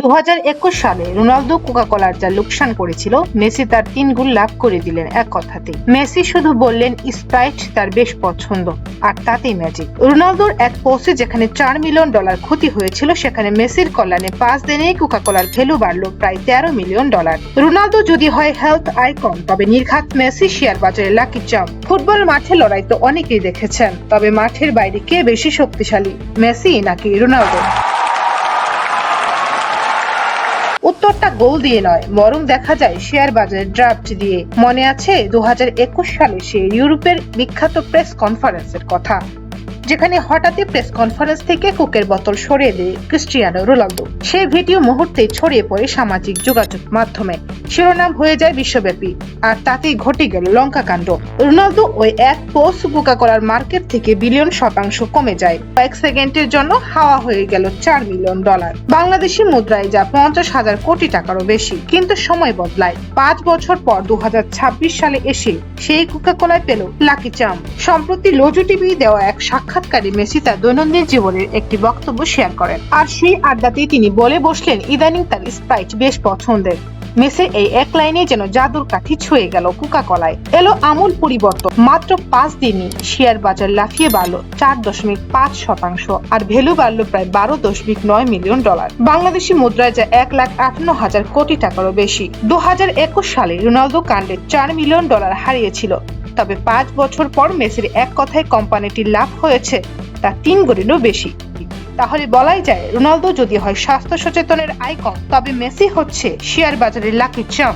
দু হাজার একুশ সালে রোনালদো কোকা কোলার যা লোকসান করেছিল, মেসি তার তিন গুণ লাভ করে দিলেন এক কথাতেই। মেসি শুধু বললেন, স্প্রাইট তার বেশ পছন্দ। আর তাতেই ম্যাজিক রোনালদোর এক পোস্টে যেখানে চার মিলিয়ন ডলার ক্ষতি হয়েছিল, সেখানে মেসির কল্যাণে পাঁচ দিনেই কোকা কোলার ভ্যালু বাড়ল প্রায় তেরো মিলিয়ন ডলার। রোনালদো যদি হয় হেলথ আইকন তবে নির্ঘাত মেসি শেয়ার বাজারে লাকি চাম ফুটবল মাঠে লড়াই তো অনেকেই দেখেছেন, তবে মাঠের বাইরে কে বেশি শক্তিশালী, মেসি নাকি রোনালদো? উত্তরটা গোল দিয়ে নয়, বরং দেখা যায় শেয়ার বাজারে ড্রাফট দিয়ে। মনে আছে দু হাজার একুশ সালে সে ইউরোপের বিখ্যাত প্রেস কনফারেন্সের কথা, যেখানে হঠাৎই প্রেস কনফারেন্স থেকে কুকের বোতল সরিয়ে দেয় ক্রিস্টিয়ানো রোনালদো। সেই ভিডিও মুহূর্তে ছড়িয়ে পড়ে সামাজিক যোগাযোগ মাধ্যমে। শিরোনাম হয়ে যায় বিশ্বব্যাপী। আর তাতেই ঘটে গেল লঙ্কা কাণ্ড। রোনালদো ওই এক পোস্ট কোকা করার মার্কেট থেকে বিলিয়ন শতাংশ কমে যায়। কয়েক সেকেন্ডের জন্য হাওয়া হয়ে গেল চার মিলিয়ন ডলার। বাংলাদেশি মুদ্রায় যা পঞ্চাশ হাজার কোটি টাকারও বেশি, কিন্তু সময় বদলায়। পাঁচ বছর পর দু হাজার ছাব্বিশ সালে এসে সেই কোকা কোলায় পেল লাকি চাম। সম্প্রতি লোজো টিভি দেওয়া এক সাক্ষাৎকারে মেসি তার দৈনন্দিন জীবনের একটি বক্তব্য শেয়ার করেন। আর সেই আড্ডাতেই তিনি বলে বসলেন, ইদানিং তার স্প্রাইট বেশ পছন্দের। মেসির এই এক লাইনে যেন জাদুর কাঠি ছুঁয়ে গেল কোকা কলায় এলো আমূল পরিবর্তন, মাত্র পাঁচ দিনই শেয়ার বাজার লাফিয়ে বাড়লো চার দশমিক পাঁচ শতাংশ আর ভ্যালু বাড়লো প্রায় বারো দশমিক নয় মিলিয়ন ডলার। বাংলাদেশি মুদ্রায় যা এক লাখ আটান্ন হাজার কোটি টাকারও বেশি। দু হাজার একুশ সালে রোনালদো কাণ্ডে চার মিলিয়ন ডলার হারিয়েছিল। তবে পাঁচ বছর পর মেসির এক কথায় কোম্পানিটির লাভ হয়েছে, তা তিন গুণেরও বেশি। তাহলে বলাই যায়, রোনালদো যদি হয় স্বাস্থ্য সচেতনের আইকন, তবে মেসি হচ্ছে শেয়ার বাজারের লাকি চাম